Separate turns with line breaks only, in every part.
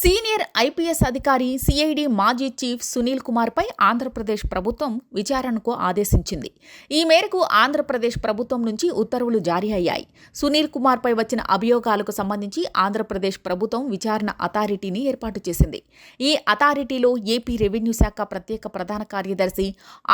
Senior IPS అధికారి CID మాజీ chief Sunil కుమార్పై ఆంధ్రప్రదేశ్ ప్రభుత్వం విచారణకు ఆదేశించింది. ఈ మేరకు ఆంధ్రప్రదేశ్ ప్రభుత్వం నుంచి ఉత్తర్వులు జారీ అయ్యాయి. సునీల్ కుమార్పై వచ్చిన అభియోగాలకు సంబంధించి ఆంధ్రప్రదేశ్ ప్రభుత్వం విచారణ అథారిటీని ఏర్పాటు చేసింది. ఈ అథారిటీలో ఏపీ రెవెన్యూ శాఖ ప్రత్యేక ప్రధాన కార్యదర్శి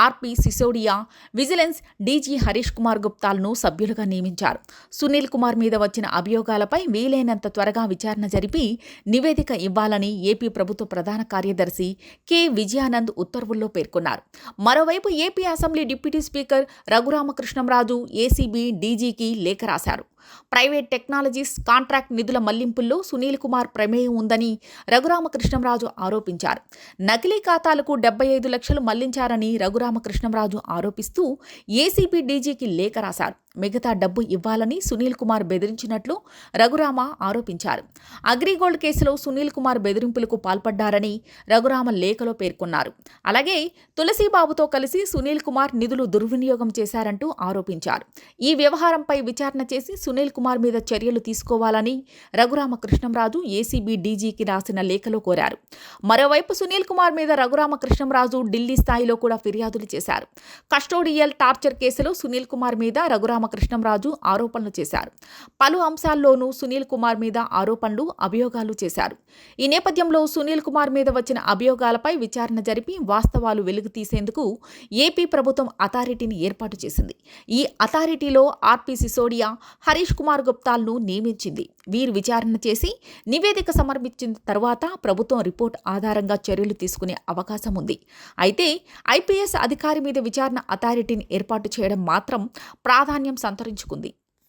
R P Sisodia vigilance D G Harish Kumar గుప్తాలను సభ్యులుగా నియమించారు. సునీల్ కుమార్ మీద వచ్చిన అభియోగాలపై వీలైనంత త్వరగా విచారణ జరిపి నివేదిక ఇవ్వాలని ఏపీ ప్రభుత్వ ప్రధాన కార్యదర్శి కె. విజయానంద్ ఉత్తర్వుల్లో పేర్కొన్నారు. మరోవైపు AP assembly deputy speaker Raghurama Krishnam Raju ACB డీజీకి లేఖ రాశారు. ప్రైవేట్ టెక్నాలజీస్ కాంట్రాక్ట్ నిధుల మళ్ళింపుల్లో సునీల్ కుమార్ ప్రమేయం ఉందని రఘురామకృష్ణంరాజు ఆరోపించారు. నకిలీ ఖాతాలకు డెబ్బై ఐదు లక్షలు మళ్ళించారని రఘురామకృష్ణంరాజు ఆరోపిస్తూ ఏసీబీ డీజీకి లేఖ రాశారు. మిగతా డబ్బు ఇవ్వాలని సునీల్ కుమార్ బెదిరించినట్లు రఘురామ ఆరోపించారు. అగ్రిగోల్డ్ కేసులో సునీల్ కుమార్ బెదిరింపులకు పాల్పడ్డారని రఘురామ లేఖలో పేర్కొన్నారు. అలాగే తులసీబాబుతో కలిసి సునీల్ కుమార్ నిధులు దుర్వినియోగం చేశారంటూ ఆరోపించారు. ఈ వ్యవహారంపై విచారణ చేసి సునీల్ కుమార్ మీద చర్యలు తీసుకోవాలని రఘురామకృష్ణంరాజు ఏసీబీ డీజీకి రాసిన లేఖలో కోరారు. మరోవైపు సునీల్ కుమార్ మీద రఘురామకృష్ణంరాజు ఢిల్లీ స్థాయిలో కూడా ఫిర్యాదులు చేశారు. కస్టోడియల్ టార్చర్ కేసులో సునీల్ కుమార్ మీద రఘురామకృష్ణంరాజు ఆరోపణలు చేశారు. పలు అంశాల్లోనూ సునీల్ కుమార్ మీద ఆరోపణలు అభియోగాలు చేశారు. ఈ నేపథ్యంలో సునీల్ కుమార్ మీద వచ్చిన అభియోగాలపై విచారణ జరిపి వాస్తవాలు వెలుగు తీసేందుకు ఏపీ ప్రభుత్వం అథారిటీని ఏర్పాటు చేసింది. ఈ అథారిటీలో ఆర్పి సిసోడియా హరీష్ కుమార్ గుప్తాల్ను నియమించింది. వీరు విచారణ చేసి నివేదిక సమర్పించిన తర్వాత ప్రభుత్వం రిపోర్ట్ ఆధారంగా చర్యలు తీసుకునే అవకాశం ఉంది. అయితే ఐపీఎస్ అధికారి మీద విచారణ అథారిటీని ఏర్పాటు చేయడం మాత్రం ప్రాధాన్యం సంతరించుకుంది.